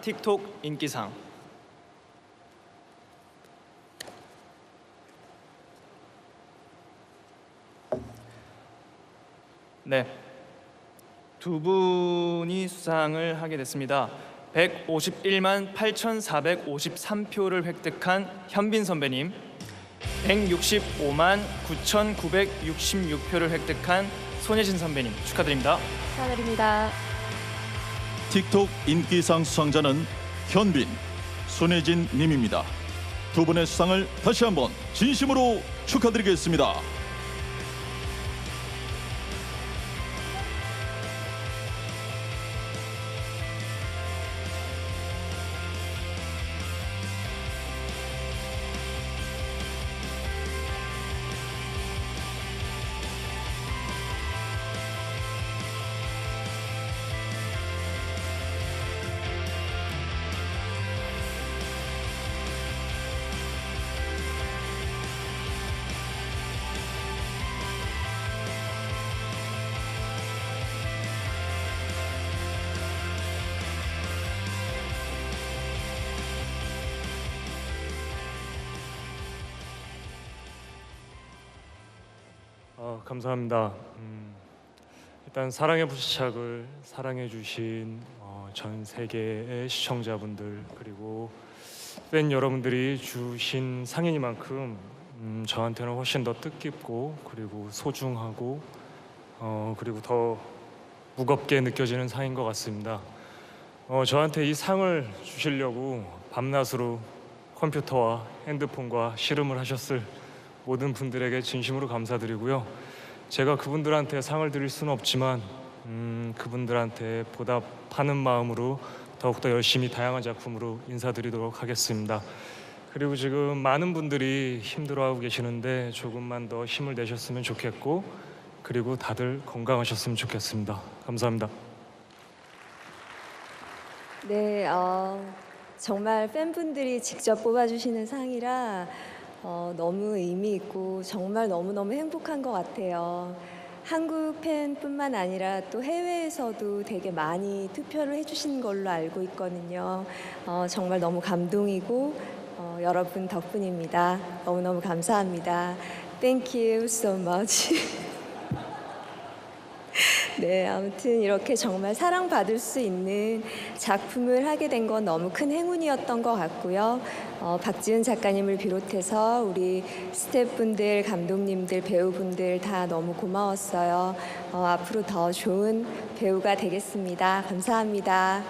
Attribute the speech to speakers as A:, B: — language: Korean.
A: 틱톡 인기상 네. 두 분이 수상을 하게 됐습니다. 151만 8,453표를 획득한 현빈 선배님, 165만 9,966표를 획득한 손예진 선배님 축하드립니다.
B: 축하드립니다.
C: 틱톡 인기상 수상자는 현빈, 손혜진 님입니다. 두 분의 수상을 다시 한번 진심으로 축하드리겠습니다.
D: 아, 감사합니다. 음, 일단 사랑의 부시착을 사랑해 주신 어, 전 세계의 시청자분들 그리고 팬 여러분들이 주신 상이니만큼 음, 저한테는 훨씬 더 뜻깊고 그리고 소중하고 어, 그리고 더 무겁게 느껴지는 상인 것 같습니다. 어, 저한테 이 상을 주시려고 밤낮으로 컴퓨터와 핸드폰과 씨름을 하셨을 모든 분들에게 진심으로 감사드리고요. 제가 그분들한테 상을 드릴 수는 없지만 음, 그분들한테 보답하는 마음으로 더욱더 열심히 다양한 작품으로 인사드리도록 하겠습니다. 그리고 지금 많은 분들이 힘들어하고 계시는데 조금만 더 힘을 내셨으면 좋겠고 그리고 다들 건강하셨으면 좋겠습니다. 감사합니다.
B: 네, 어, 정말 팬분들이 직접 뽑아주시는 상이라 어, 너무 의미 있고 정말 너무너무 행복한 것 같아요. 한국 팬뿐만 아니라 또 해외에서도 되게 많이 투표를 해주신 걸로 알고 있거든요. 어, 정말 너무 감동이고 어, 여러분 덕분입니다. 너무너무 감사합니다. Thank you so much. 네, 아무튼 이렇게 정말 사랑받을 수 있는 작품을 하게 된 건 너무 큰 행운이었던 것 같고요. 어, 박지은 작가님을 비롯해서 우리 스태프분들, 감독님들, 배우분들 다 너무 고마웠어요. 어, 앞으로 더 좋은 배우가 되겠습니다. 감사합니다.